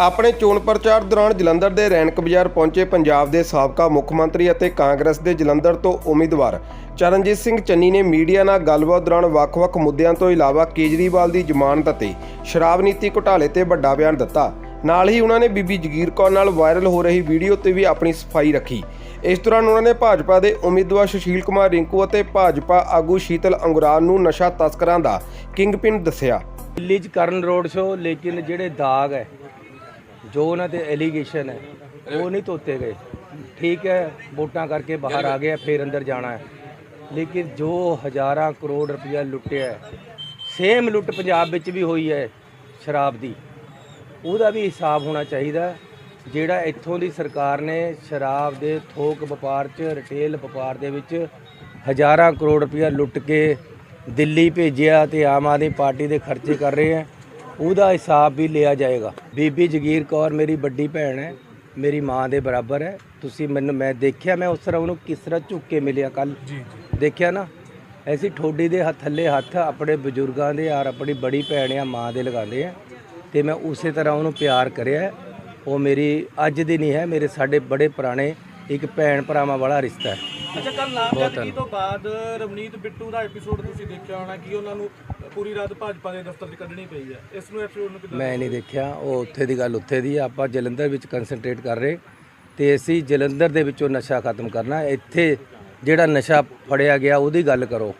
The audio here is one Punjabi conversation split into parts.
ਆਪਣੇ ਚੋਣ ਪ੍ਰਚਾਰ ਦੌਰਾਨ ਜਲੰਧਰ ਦੇ ਰੈਣਕ ਬਾਜ਼ਾਰ ਪਹੁੰਚੇ ਪੰਜਾਬ ਦੇ ਸਾਬਕਾ ਮੁੱਖ ਮੰਤਰੀ ਅਤੇ ਕਾਂਗਰਸ ਦੇ ਜਲੰਧਰ ਤੋਂ ਉਮੀਦਵਾਰ ਚਰਨਜੀਤ ਸਿੰਘ ਚੰਨੀ ਨੇ ਮੀਡੀਆ ਨਾਲ ਗੱਲਬਾਤ ਦੌਰਾਨ ਵੱਖ-ਵੱਖ ਮੁੱਦਿਆਂ ਤੋਂ ਇਲਾਵਾ ਕੇਜਰੀਵਾਲ ਦੀ ਜ਼ਮਾਨਤ ਅਤੇ ਸ਼ਰਾਬ ਨੀਤੀ ਘੁਟਾਲੇ ਤੇ ਵੱਡਾ ਬਿਆਨ ਦਿੱਤਾ। ਨਾਲ ਹੀ ਉਹਨਾਂ ਨੇ ਬੀਬੀ ਜਗੀਰ ਕੌਰ ਨਾਲ ਵਾਇਰਲ ਹੋ ਰਹੀ ਵੀਡੀਓ ਤੇ ਵੀ ਆਪਣੀ ਸਫ਼ਾਈ ਰੱਖੀ। ਇਸ ਦੌਰਾਨ ਉਹਨਾਂ ਨੇ ਭਾਜਪਾ ਦੇ ਉਮੀਦਵਾਰ ਸੁਸ਼ੀਲ ਕੁਮਾਰ ਰਿੰਕੂ ਅਤੇ ਭਾਜਪਾ ਆਗੂ ਸ਼ੀਤਲ ਅੰਗੁਰਾਲ ਨੂੰ ਨਸ਼ਾ ਤਸਕਰਾਂ ਦਾ ਕਿੰਗਪਿਨ ਦੱਸਿਆ। ਦਿੱਲੀ 'ਚ ਕਰਨ ਰੋਡ ਸ਼ੋ ਲੇਕਿਨ ਜਿਹੜੇ ਦਾਗ ਹੈ ਜੋ ਉਹਨਾਂ ਤੇ ਐਲੀਗੇਸ਼ਨ ਹੈ, ਉਹ ਨਹੀਂ ਧੋਤੇ ਗਏ। ਠੀਕ ਹੈ, ਵੋਟਾਂ ਕਰਕੇ ਬਾਹਰ ਆ ਗਏ ਫਿਰ ਅੰਦਰ ਜਾਣਾ ਹੈ। ਲੇਕਿਨ ਜੋ ਹਜ਼ਾਰਾਂ ਕਰੋੜ ਰੁਪਇਆ ਲੁੱਟਿਆ ਸੇਮ ਲੁੱਟ ਪੰਜਾਬ ਵਿੱਚ ਵੀ ਹੋਈ ਹੈ, ਸ਼ਰਾਬ ਦੀ। ਉਹਦਾ ਵੀ ਹਿਸਾਬ ਹੋਣਾ ਚਾਹੀਦਾ ਜਿਹੜਾ ਇੱਥੋਂ ਦੀ ਸਰਕਾਰ ਨੇ ਸ਼ਰਾਬ ਦੇ ਥੋਕ ਵਪਾਰ 'ਚ ਰਿਟੇਲ ਵਪਾਰ ਦੇ ਵਿੱਚ ਹਜ਼ਾਰਾਂ ਕਰੋੜ ਰੁਪਇਆ ਲੁੱਟ ਕੇ ਦਿੱਲੀ ਭੇਜਿਆ ਤੇ ਆਮ ਆਦਮੀ ਪਾਰਟੀ ਦੇ ਖਰਚੇ ਕਰ ਰਹੇ ਹੈ। ਉਹਦਾ ਹਿਸਾਬ ਵੀ ਲਿਆ ਜਾਏਗਾ। ਬੀਬੀ ਜਗੀਰ ਕੌਰ ਮੇਰੀ ਵੱਡੀ ਭੈਣ ਹੈ ਮੇਰੀ ਮਾਂ ਦੇ ਬਰਾਬਰ ਹੈ। ਤੁਸੀਂ ਮੈਨੂੰ ਮੈਂ ਦੇਖਿਆ ਮੈਂ ਉਸ ਤਰ੍ਹਾਂ ਉਹਨੂੰ ਕਿਸ ਤਰ੍ਹਾਂ ਝੁੱਕ ਕੇ ਮਿਲਿਆ ਕੱਲ ਦੇਖਿਆ ਨਾ ਐਸੀ ਠੋਡੀ ਦੇ ਹੱਥ ਥੱਲੇ ਹੱਥ ਆਪਣੇ ਬਜ਼ੁਰਗਾਂ ਦੇ ਔਰ ਆਪਣੀ ਬੜੀ ਭੈਣ ਆ ਮਾਂ ਦੇ ਲਗਾਉਂਦੇ ਆ। ਤੇ ਮੈਂ ਉਸੇ ਤਰ੍ਹਾਂ ਉਹਨੂੰ ਪਿਆਰ ਕਰਿਆ। ਉਹ ਮੇਰੀ ਅੱਜ ਦੀ ਨਹੀਂ ਹੈ ਮੇਰੇ ਸਾਡੇ ਬੜੇ ਪੁਰਾਣੇ ਇੱਕ ਭੈਣ ਭਰਾਵਾਂ ਵਾਲਾ ਰਿਸ਼ਤਾ ਹੈ। ਅੱਛਾ ਕੱਲ ਨਾਮਜ਼ਦਗੀ ਤੋਂ ਬਾਅਦ ਰਵਨੀਤ ਬਿੱਟੂ ਦਾ ਐਪੀਸੋਡ ਤੁਸੀਂ ਦੇਖਿਆ ਹੋਣਾ ਕਿ ਉਹਨਾਂ ਨੂੰ ਪੂਰੀ ਰਾਤ ਭਾਜਪਾ ਦੇ ਦਫ਼ਤਰ 'ਚ ਕੱਢਣੀ ਪਈ ਹੈ। ਇਸ ਨੂੰ ਐਪੀਸੋਡ ਨੂੰ ਕਿੱਦਾਂ ਮੈਂ ਨਹੀਂ ਦੇਖਿਆ? ਉਹ ਉੱਥੇ ਦੀ ਗੱਲ ਉੱਥੇ ਦੀ ਆਪਾਂ ਜਲੰਧਰ ਵਿੱਚ ਕਨਸੈਂਟਰੇਟ ਕਰ ਰਹੇ ਤੇ ਅਸੀਂ ਜਲੰਧਰ ਦੇ ਵਿੱਚੋਂ ਨਸ਼ਾ ਖਤਮ ਕਰਨਾ ਇੱਥੇ ਜਿਹੜਾ ਨਸ਼ਾ ਫੜਿਆ ਗਿਆ ਉਹਦੀ ਗੱਲ ਕਰੋ।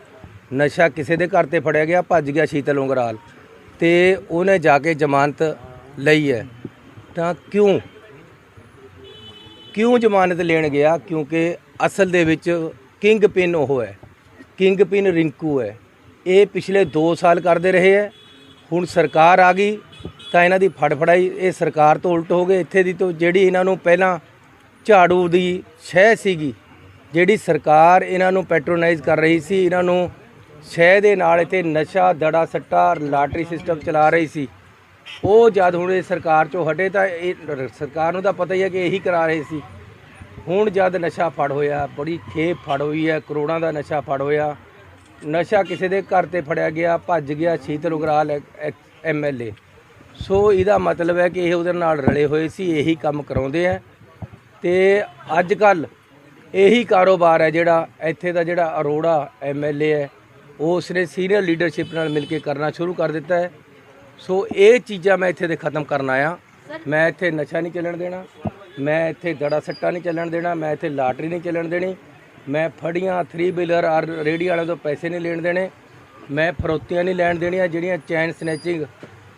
ਨਸ਼ਾ ਕਿਸੇ ਦੇ ਘਰ ਤੇ ਫੜਿਆ ਗਿਆ ਭੱਜ ਗਿਆ ਸ਼ੀਤਲ ਉਂਗਰਾਲ। ਤੇ ਉਹਨੇ ਜਾ ਕੇ ਜ਼ਮਾਨਤ ਲਈ ਹੈ। ਤਾਂ ਕਿਉਂ? ਕਿਉਂ ਜ਼ਮਾਨਤ ਲੈਣ ਗਿਆ? ਕਿਉਂਕਿ ਅਸਲ ਦੇ ਵਿੱਚ ਕਿੰਗ ਪਿਨ ਉਹ ਹੈ। ਕਿੰਗ ਪਿਨ ਰਿੰਕੂ ਹੈ। ਇਹ ਪਿਛਲੇ 2 ਸਾਲ ਕਰਦੇ ਰਹੇ ਹੈ। ਹੁਣ ਸਰਕਾਰ ਆ ਗਈ, ਤਾਂ ਇਹਨਾਂ ਦੀ ਫੜਫੜਾਈ ਇਹ ਸਰਕਾਰ ਤੋਂ ਉਲਟ ਹੋ ਗਏ ਇੱਥੇ ਦੀ ਤੋਂ ਜਿਹੜੀ ਇਹਨਾਂ ਨੂੰ ਪਹਿਲਾਂ ਝਾੜੂ ਦੀ ਸ਼ਹਿ ਸੀਗੀ, ਜਿਹੜੀ ਸਰਕਾਰ ਇਹਨਾਂ ਨੂੰ ਪੈਟਰੋਨਾਈਜ਼ ਕਰ ਰਹੀ ਸੀ, ਇਹਨਾਂ ਨੂੰ ਸ਼ਹਿ ਦੇ ਨਾਲ ਇੱਥੇ ਨਸ਼ਾ, ਦੜਾ ਸੱਟਾ, ਲਾਟਰੀ ਸਿਸਟਮ ਚਲਾ ਰਹੀ ਸੀ। ਉਹ ਜਦ ਹੁਣ ਇਹ ਸਰਕਾਰ ਚੋਂ ਹਟੇ ਤਾਂ ਇਹ ਸਰਕਾਰ ਨੂੰ ਤਾਂ ਪਤਾ ਹੀ ਹੈ ਕਿ ਇਹੀ ਕਰਾ ਰਹੇ ਸੀ। ਹੁਣ ਜਦ ਨਸ਼ਾ ਫੜ ਹੋਇਆ ਬੜੀ ਖੇਪ ਫੜ ਹੋਈ ਹੈ ਕਰੋੜਾਂ ਦਾ ਨਸ਼ਾ ਫੜ ਹੋਇਆ। ਨਸ਼ਾ ਕਿਸੇ ਦੇ ਘਰ ਤੇ ਫੜਿਆ ਗਿਆ ਭੱਜ ਗਿਆ ਸ਼ੀਤਲ ਉਗਰਾਲ ਐਮਐਲਏ ਸੋ ਇਹਦਾ ਮਤਲਬ ਹੈ ਕਿ ਇਹ ਉਹਦੇ ਨਾਲ ਰਲੇ ਹੋਏ ਸੀ ਇਹੀ ਕੰਮ ਕਰਾਉਂਦੇ ਆ। ਤੇ ਅੱਜ ਕੱਲ ਇਹੀ ਕਾਰੋਬਾਰ ਹੈ ਜਿਹੜਾ ਇੱਥੇ ਦਾ ਜਿਹੜਾ ਅਰੋੜਾ ਐਮਐਲਏ ਹੈ ਉਹ ਉਸਨੇ ਸੀਨੀਅਰ ਲੀਡਰਸ਼ਿਪ ਨਾਲ ਮਿਲ ਕੇ ਕਰਨਾ ਸ਼ੁਰੂ ਕਰ ਦਿੱਤਾ ਹੈ। ਸੋ ਇਹ ਚੀਜ਼ਾਂ ਮੈਂ ਇੱਥੇ ਦੇ ਖਤਮ ਕਰਨ ਆਇਆ। ਮੈਂ ਇੱਥੇ ਨਸ਼ਾ ਨਹੀਂ ਚੱਲਣ ਦੇਣਾ। ਮੈਂ ਇੱਥੇ ਗੜਾ ਸੱਟਾ ਨਹੀਂ ਚੱਲਣ ਦੇਣਾ ਮੈਂ ਇੱਥੇ ਲਾਟਰੀ ਨਹੀਂ ਚੱਲਣ ਦੇਣੀ ਮੈਂ ਫੜੀਆਂ ਥਰੀ ਬਿਲਰ ਆਰ ਰੇੜੀ ਵਾਲਿਆਂ ਤੋਂ ਪੈਸੇ ਨਹੀਂ ਲੈਣ ਦੇਣੇ ਮੈਂ ਫਰੋਤੀਆਂ ਨਹੀਂ ਲੈਣ ਦੇਣੀਆਂ ਜਿਹੜੀਆਂ ਚੈਨ ਸਨੈਚਿੰਗ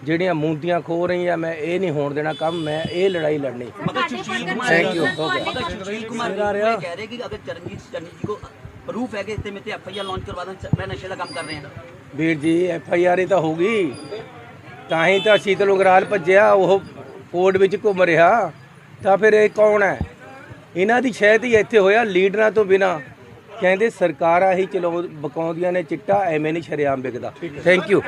ਜਿਹੜੀਆਂ ਮੁੰਦੀਆਂ ਖੋ ਰਹੀਆਂ ਮੈਂ ਇਹ ਨਹੀਂ ਹੋਣ ਦੇਣਾ ਕੰਮ ਮੈਂ ਇਹ ਲੜਾਈ ਲੜਨੀ। ਥੈਂਕ ਯੂ ਹੋ ਗਿਆ ਮਗਰ ਸੁਸ਼ੀਲ ਕਹਿ ਰਹੇ ਕਿ ਅਗਰ ਚਰਨਜੀਤ ਚੰਨੀ ਜੀ ਕੋ ਪ੍ਰੂਫ ਹੈ ਕਿ ਇੱਥੇ ਮੇਤੇ ਐਫ ਆਈ ਆਰ ਲਾਂਚ ਕਰਵਾ ਦਾਂ ਮੈਂ ਨਸ਼ੇ ਦਾ ਕੰਮ ਕਰ ਰਹੇ। ਹਾਂ ਵੀਰ ਜੀ ਐਫ ਆਈ ਆਰ ਹੀ ਤਾਂ ਹੋਗੀ ਤਾਂ ਹੀ ਤਾਂ ਸ਼ੀਤਲ ਉਗਰਾਲ ਭੱਜਿਆ ਉਹ ਕੋਰਟ ਵਿੱਚ ਘੁੰਮ ਰਿਹਾ। ਤਾਂ ਫਿਰ ਇਹ ਕੌਣ ਹੈ? ਇਹਨਾਂ ਦੀ ਸ਼ਹਿਦ ਹੀ ਇੱਥੇ ਹੋਇਆ ਲੀਡਰਾਂ ਤੋਂ ਬਿਨਾ। ਕਹਿੰਦੇ ਸਰਕਾਰਾਂ ਹੀ ਚਲਾਉ ਬਕਾਉਂਦੀਆਂ ਨੇ ਚਿੱਟਾ ਐਵੇਂ ਨਹੀਂ ਸ਼ਰੇਆਮ ਵਿਕਦਾ। Thank you